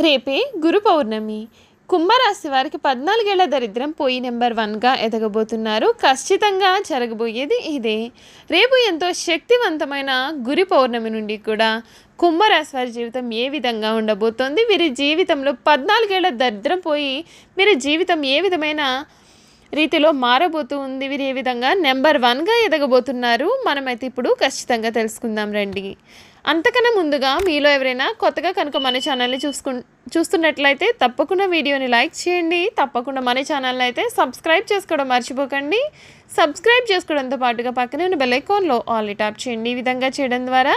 రేపే గురు పౌర్ణమి. కుంభరాశి వారికి పద్నాలుగేళ్ళ దరిద్రం పోయి నెంబర్ వన్గా ఎదగబోతున్నారు. ఖచ్చితంగా జరగబోయేది ఇదే. రేపు ఎంతో శక్తివంతమైన గురి పౌర్ణమి నుండి కూడా కుంభరాశి వారి జీవితం ఏ విధంగా ఉండబోతోంది? వీరి జీవితంలో పద్నాలుగేళ్ళ దరిద్రం పోయి వీరి జీవితం ఏ విధమైన రీతిలో మారబోతూ ఉంది? వీరు ఏ విధంగా నెంబర్ వన్గా ఎదగబోతున్నారు? మనమైతే ఇప్పుడు ఖచ్చితంగా తెలుసుకుందాం రండి. అంతకన్నా ముందుగా మీలో ఎవరైనా కొత్తగా కనుక మన ఛానల్ని చూసుకు చూస్తున్నట్లయితే తప్పకుండా వీడియోని లైక్ చేయండి. తప్పకుండా మన ఛానల్ని అయితే సబ్స్క్రైబ్ చేసుకోవడం మర్చిపోకండి. సబ్స్క్రైబ్ చేసుకోవడంతో పాటుగా పక్కనే ఉన్న బెల్లైకాన్లో ఆల్ ట్యాప్ చేయండి. ఈ విధంగా చేయడం ద్వారా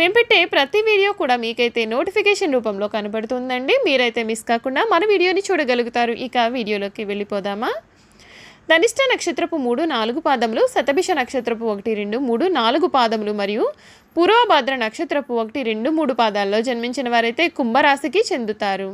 మేము పెట్టే ప్రతి వీడియో కూడా మీకైతే నోటిఫికేషన్ రూపంలో కనబడుతుందండి. మీరైతే మిస్ కాకుండా మన వీడియోని చూడగలుగుతారు. ఇక వీడియోలోకి వెళ్ళిపోదామా? ధనిష్ట నక్షత్రపు మూడు నాలుగు పాదములు శతభిష నక్షత్రపు ఒకటి రెండు మూడు నాలుగు పాదములు మరియు పూర్వభద్ర నక్షత్రపు ఒకటి రెండు మూడు పాదాల్లో జన్మించిన వారైతే కుంభరాశికి చెందుతారు.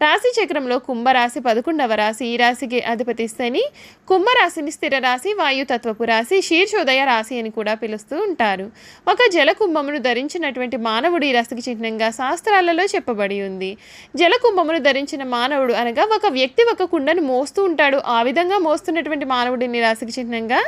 రాశి చక్రంలో కుంభరాశి పదకొండవ రాశి ఈ రాశికి అధిపతి శని. కుంభరాశిని స్థిర రాశి వాయుతత్వపు రాశి శీర్షోదయ రాశి అని కూడా పిలుస్తూ ఉంటారు. ఒక జల కుంభమును ధరించినటువంటి మానవుడు ఈ రాశికి చిహ్నంగా శాస్త్రాలలో చెప్పబడి ఉంది. జల కుంభమును ధరించిన మానవుడు అనగా ఒక వ్యక్తి ఒక కుండను మోస్తూ ఉంటాడు. ఆ విధంగా మోస్తున్నటువంటి మానవుడిని రాశికి చిహ్నంగా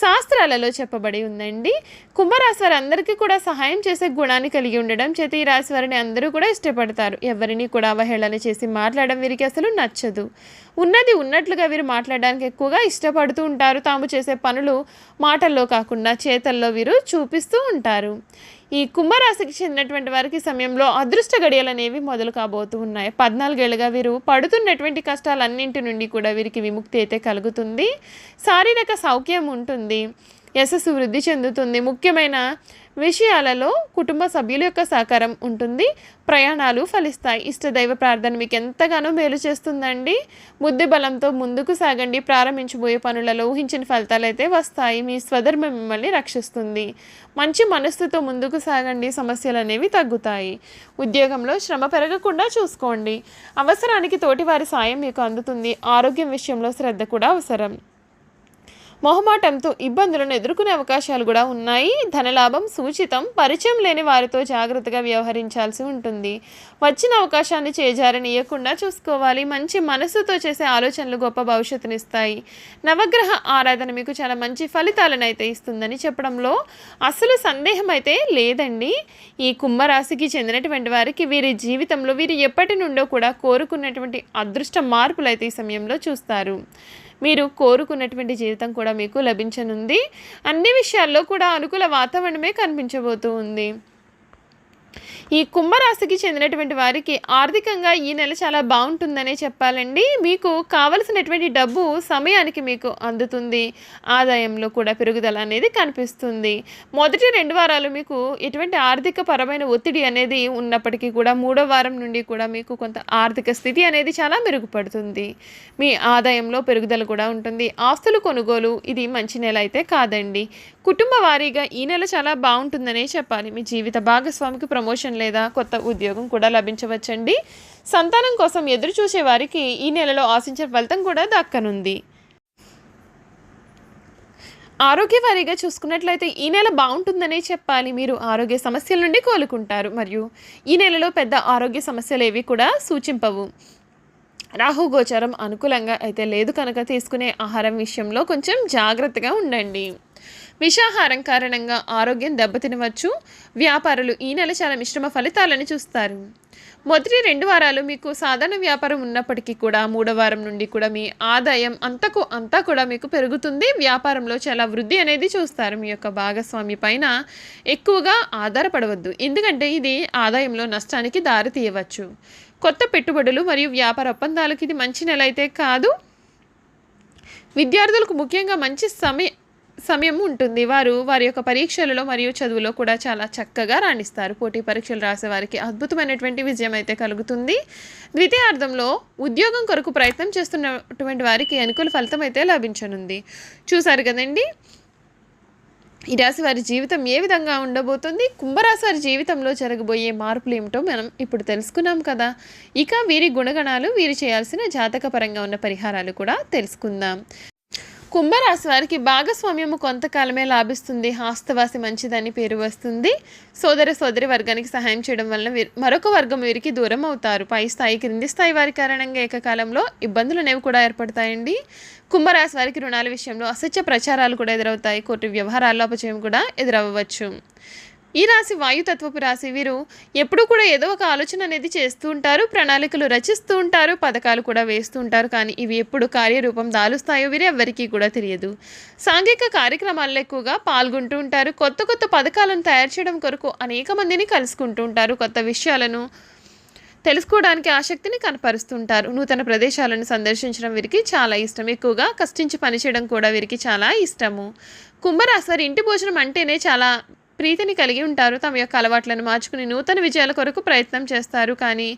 శాస్త్రాలలో చెప్పబడి ఉందండి. కుంభరాశి వారందరికీ కూడా సహాయం చేసే గుణాన్ని కలిగి ఉండడం చేత ఈ రాశి వారిని అందరూ కూడా ఇష్టపడతారు. ఎవరిని కూడా అవహేళన చేసి మాట్లాడడం వీరికి అసలు నచ్చదు. ఉన్నది ఉన్నట్లుగా వీరు మాట్లాడడానికి ఎక్కువగా ఇష్టపడుతూ ఉంటారు. తాము చేసే పనులు మాటల్లో కాకుండా చేతల్లో వీరు చూపిస్తూ ఉంటారు. ఈ కుంభరాశికి చెందినటువంటి వారికి సమయంలో అదృష్ట గడియలు అనేవి మొదలు కాబోతూ ఉన్నాయి. పద్నాలుగేళ్ళుగా వీరు పడుతున్నటువంటి కష్టాలన్నింటి నుండి కూడా వీరికి విముక్తి అయితే కలుగుతుంది. శారీరక సౌఖ్యం ఉంటుంది. యశస్సు వృద్ధి చెందుతుంది. ముఖ్యమైన విషయాలలో కుటుంబ సభ్యుల యొక్క సహకారం ఉంటుంది. ప్రయాణాలు ఫలిస్తాయి. ఇష్టదైవ ప్రార్థన మీకు ఎంతగానో మేలు చేస్తుందండి. బుద్ధి బలంతో ముందుకు సాగండి. ప్రారంభించబోయే పనులలో ఊహించిన ఫలితాలు అయితే వస్తాయి. మీ స్వధర్మ మిమ్మల్ని రక్షిస్తుంది. మంచి మనస్సుతో ముందుకు సాగండి. సమస్యలు అనేవి తగ్గుతాయి. ఉద్యోగంలో శ్రమ పెరగకుండా చూసుకోండి. అవసరానికి తోటివారి సాయం మీకు అందుతుంది. ఆరోగ్యం విషయంలో శ్రద్ధ కూడా అవసరం. మొహమాటంతో ఇబ్బందులను ఎదుర్కొనే అవకాశాలు కూడా ఉన్నాయి. ధనలాభం సూచితం పరిచయం లేని వారితో జాగ్రత్తగా వ్యవహరించాల్సి ఉంటుంది. వచ్చిన అవకాశాన్ని చేజారనియకుండా చూసుకోవాలి. మంచి మనసుతో చేసే ఆలోచనలు గొప్ప భవిష్యత్తునిస్తాయి నవగ్రహ ఆరాధన మీకు చాలా మంచి ఫలితాలను అయితే ఇస్తుందని చెప్పడంలో అసలు సందేహం అయితే లేదండి. ఈ కుంభరాశికి చెందినటువంటి వారికి వీరి జీవితంలో వీరు ఎప్పటి నుండో కూడా కోరుకున్నటువంటి అదృష్ట మార్పులు అయితే ఈ సమయంలో చూస్తారు. మీరు కోరుకున్నటువంటి జీవితం కూడా మీకు లభించనుంది. అన్ని విషయాల్లో కూడా అనుకూల వాతావరణమే కనిపించబోతూ ఉంది. ఈ కుంభరాశికి చెందినటువంటి వారికి ఆర్థికంగా ఈ నెల చాలా బాగుంటుందనే చెప్పాలండి. మీకు కావలసినటువంటి డబ్బు సమయానికి మీకు అందుతుంది. ఆదాయంలో కూడా పెరుగుదల అనేది కనిపిస్తుంది. మొదటి రెండు వారాలు మీకు ఎటువంటి ఆర్థిక పరమైన ఒత్తిడి అనేది ఉన్నప్పటికీ కూడా మూడో వారం నుండి కూడా మీకు కొంత ఆర్థిక స్థితి అనేది చాలా మెరుగుపడుతుంది. మీ ఆదాయంలో పెరుగుదల కూడా ఉంటుంది. ఆస్తులు కొనుగోలు ఇది మంచి నెల అయితే కాదండి. కుటుంబ వారీగా ఈ నెల చాలా బాగుంటుందనే చెప్పాలి. మీ జీవిత భాగస్వామికి ప్రమోషన్ లేదా కొత్త ఉద్యోగం కూడా లభించవచ్చండి. సంతానం కోసం ఎదురు చూసే వారికి ఈ నెలలో ఆశించే ఫలితం కూడా దక్కనుంది. ఆరోగ్యవారీగా చూసుకున్నట్లయితే ఈ నెల బాగుంటుందనే చెప్పాలి. మీరు ఆరోగ్య సమస్యల నుండి కోలుకుంటారు. మరియు ఈ నెలలో పెద్ద ఆరోగ్య సమస్యలు ఏవి కూడా సూచింపవు. రాహు గోచారం అనుకూలంగా అయితే లేదు కనుక తీసుకునే ఆహారం విషయంలో కొంచెం జాగ్రత్తగా ఉండండి. విషాహారం కారణంగా ఆరోగ్యం దెబ్బతినవచ్చు. వ్యాపారులు ఈ నెల చాలా మిశ్రమ ఫలితాలను చూస్తారు. మొదటి రెండు వారాలు మీకు సాధారణ వ్యాపారం ఉన్నప్పటికీ కూడా మూడో వారం నుండి కూడా మీ ఆదాయం అంతకు అంతా కూడా మీకు పెరుగుతుంది. వ్యాపారంలో చాలా వృద్ధి అనేది చూస్తారు. మీ యొక్క భాగస్వామి పైన ఎక్కువగా ఆధారపడవద్దు. ఎందుకంటే ఇది ఆదాయంలో నష్టానికి దారి తీయవచ్చు. కొత్త పెట్టుబడులు మరియు వ్యాపార ఒప్పందాలకు ఇది మంచి నెల అయితే కాదు. విద్యార్థులకు ముఖ్యంగా మంచి సమయ సమయం ఉంటుంది వారు వారి యొక్క పరీక్షలలో మరియు చదువులో కూడా చాలా చక్కగా రాణిస్తారు. పోటీ పరీక్షలు రాసే వారికి అద్భుతమైనటువంటి విజయం అయితే కలుగుతుంది. ద్వితీయార్థంలో ఉద్యోగం కొరకు ప్రయత్నం చేస్తున్నటువంటి వారికి అనుకూల ఫలితం అయితే లభించనుంది. చూసారు కదండి? ఈ రాశి వారి జీవితం ఏ విధంగా ఉండబోతుంది? కుంభరాశి వారి జీవితంలో జరగబోయే మార్పులు ఏమిటో మనం ఇప్పుడు తెలుసుకున్నాం కదా. ఇక వీరి గుణగణాలు వీరు చేయాల్సిన జాతకపరంగా ఉన్న పరిహారాలు కూడా తెలుసుకుందాం. కుంభరాశి వారికి భాగస్వామ్యము కొంతకాలమే లాభిస్తుంది. హాస్తవాసి మంచిదని పేరు వస్తుంది. సోదర సోదరి వర్గానికి సహాయం చేయడం వలన వీరు మరొక వర్గం వీరికి దూరం అవుతారు. పై స్థాయి క్రింది స్థాయి వారి కారణంగా ఏకకాలంలో ఇబ్బందులు అనేవి కూడా ఏర్పడతాయండి. కుంభరాశి వారికి రుణాల విషయంలో అసత్య ప్రచారాలు కూడా ఎదురవుతాయి. కోర్టు వ్యవహారాల్లో అపచయం కూడా ఎదురవ్వచ్చు. ఈ రాశి వాయుతత్వపు రాశి. వీరు ఎప్పుడూ కూడా ఏదో ఒక ఆలోచన అనేది చేస్తూ ఉంటారు ప్రణాళికలు రచిస్తూ ఉంటారు పథకాలు కూడా వేస్తూ ఉంటారు. కానీ ఇవి ఎప్పుడు కార్యరూపం దాలుస్తాయో వీరు ఎవ్వరికీ కూడా తెలియదు. సాంఘిక కార్యక్రమాల్లో ఎక్కువగా పాల్గొంటూ ఉంటారు. కొత్త కొత్త పథకాలను తయారు చేయడం కొరకు అనేక మందిని కలుసుకుంటూ ఉంటారు. కొత్త విషయాలను తెలుసుకోవడానికి ఆసక్తిని కనపరుస్తుంటారు నూతన ప్రదేశాలను సందర్శించడం వీరికి చాలా ఇష్టం. ఎక్కువగా కష్టించి పనిచేయడం కూడా వీరికి చాలా ఇష్టము. కుంభరాశి వారి ఇంటి భోజనం అంటేనే చాలా ప్రీతిని కలిగి ఉంటారు. తమ యొక్క అలవాట్లను మార్చుకుని నూతన విజయాల కొరకు ప్రయత్నం చేస్తారు. కానీ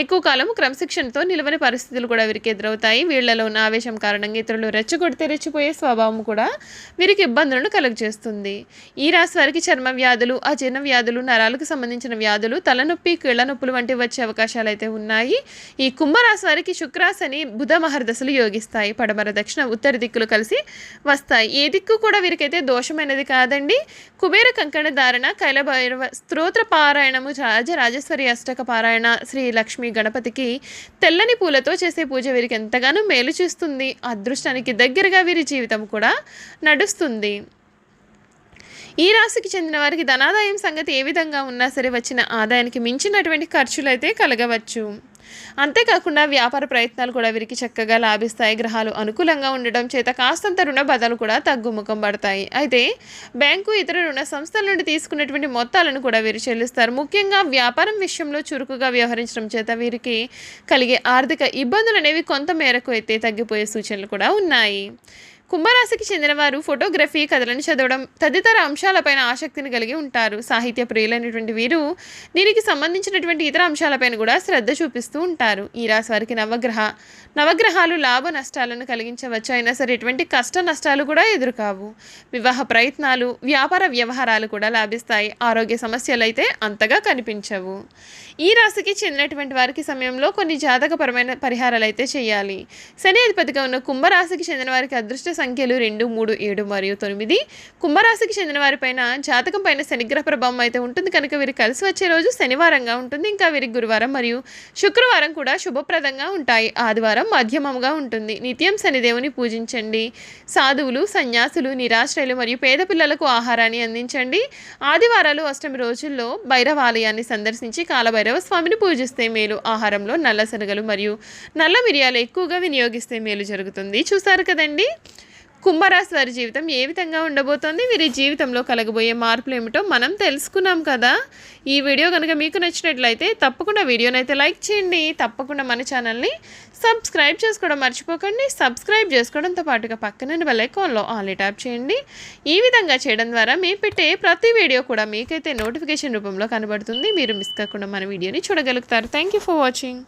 ఎక్కువ కాలం క్రమశిక్షణతో నిలవని పరిస్థితులు కూడా వీరికి ఎదురవుతాయి. వీళ్ళలో ఉన్న ఆవేశం కారణంగా ఇతరులు రెచ్చగొడితే రెచ్చిపోయే స్వభావం కూడా వీరికి ఇబ్బందులను కలుగజేస్తుంది. ఈ రాశి వారికి చర్మ వ్యాధులు అజీర్ణ వ్యాధులు నరాలకు సంబంధించిన వ్యాధులు తలనొప్పి కీళ్ళ నొప్పులు వంటివి వచ్చే అవకాశాలు అయితే ఉన్నాయి. ఈ కుంభరాశి వారికి శుక్రాశని బుధ మహర్దశలు యోగిస్తాయి. పడమర దక్షిణ ఉత్తర దిక్కులు కలిసి వస్తాయి. ఏ దిక్కు కూడా వీరికైతే దోషమైనది కాదండి. కుబేర కంకణ ధారణ కైలభైరవ స్తోత్ర పారాయణము రాజరాజేశ్వరి అష్టక పారాయణ శ్రీ లక్ష్మీ గణపతికి తెల్లని పూలతో చేసే పూజ వీరికి ఎంతగానో మేలు చేస్తుంది. అదృష్టానికి దగ్గరగా వీరి జీవితం కూడా నడుస్తుంది. ఈ రాశికి చెందిన వారికి ధనాదాయం సంగతి ఏ విధంగా ఉన్నా సరే వచ్చిన ఆదాయానికి మించినటువంటి ఖర్చులు అయితే కలగవచ్చు. అంతేకాకుండా వ్యాపార ప్రయత్నాలు కూడా వీరికి చక్కగా లాభిస్తాయి. గ్రహాలు అనుకూలంగా ఉండడం చేత కాస్తంత రుణ బదలు కూడా తగ్గుముఖం పడతాయి. అయితే బ్యాంకు ఇతర రుణ సంస్థల నుండి తీసుకున్నటువంటి మొత్తాలను కూడా వీరు చెల్లిస్తారు. ముఖ్యంగా వ్యాపారం విషయంలో చురుకుగా వ్యవహరించడం చేత వీరికి కలిగే ఆర్థిక ఇబ్బందులు అనేవి కొంత మేరకు అయితే తగ్గిపోయే సూచనలు కూడా ఉన్నాయి. కుంభరాశికి చెందినవారు ఫోటోగ్రఫీ కథలను చదవడం తదితర అంశాలపైన ఆసక్తిని కలిగి ఉంటారు. సాహిత్య ప్రియులైనటువంటి వీరు దీనికి సంబంధించినటువంటి ఇతర అంశాలపైన కూడా శ్రద్ధ చూపిస్తూ ఉంటారు. ఈ రాశి వారికి నవగ్రహ నవగ్రహాలు లాభ నష్టాలను కలిగించవచ్చు. అయినా సరే ఎటువంటి కష్ట నష్టాలు కూడా ఎదురుకావు. వివాహ ప్రయత్నాలు వ్యాపార వ్యవహారాలు కూడా లాభిస్తాయి. ఆరోగ్య సమస్యలు అయితే అంతగా కనిపించవు. ఈ రాశికి చెందినటువంటి వారికి సమయంలో కొన్ని జాతకపరమైన పరిహారాలు అయితే చేయాలి. శని అధిపతిగా ఉన్న కుంభరాశికి చెందిన వారికి అదృష్ట సంఖ్యలు రెండు మూడు ఏడు మరియు తొమ్మిది. కుంభరాశికి చెందిన వారిపైన జాతకం పైన శనిగ్రహ ప్రభావం అయితే ఉంటుంది. కనుక వీరికి కలిసి వచ్చే రోజు శనివారంగా ఉంటుంది. ఇంకా వీరికి గురువారం మరియు శుక్రవారం కూడా శుభప్రదంగా ఉంటాయి. ఆదివారం మధ్యమంగా ఉంటుంది. నిత్యం శనిదేవుని పూజించండి. సాధువులు సన్యాసులు నిరాశ్రయులు మరియు పేద పిల్లలకు ఆహారాన్ని అందించండి. ఆదివారాలు అష్టమి రోజుల్లో భైరవాలయాన్ని సందర్శించి కాలభైరవ స్వామిని పూజిస్తే మేలు. ఆహారంలో నల్ల శనగలు మరియు నల్ల మిరియాలు ఎక్కువగా వినియోగిస్తే మేలు జరుగుతుంది. చూసారు కదండి? కుంభరాశి వారి జీవితం ఏ విధంగా ఉండబోతోంది? వీరి జీవితంలో కలగబోయే మార్పులు ఏమిటో మనం తెలుసుకున్నాం కదా. ఈ వీడియో కనుక మీకు నచ్చినట్లయితే తప్పకుండా వీడియోని అయితే లైక్ చేయండి. తప్పకుండా మన ఛానల్ని సబ్స్క్రైబ్ చేసుకోవడం మర్చిపోకండి. సబ్స్క్రైబ్ చేసుకోవడంతో పాటుగా పక్కన బెల్ ఐకాన్లో ఆల్ ట్యాప్ చేయండి. ఈ విధంగా చేయడం ద్వారా మేము పెట్టే ప్రతి వీడియో కూడా మీకైతే నోటిఫికేషన్ రూపంలో కనబడుతుంది. మీరు మిస్ కాకుండా మన వీడియోని చూడగలుగుతారు. Thank you for watching.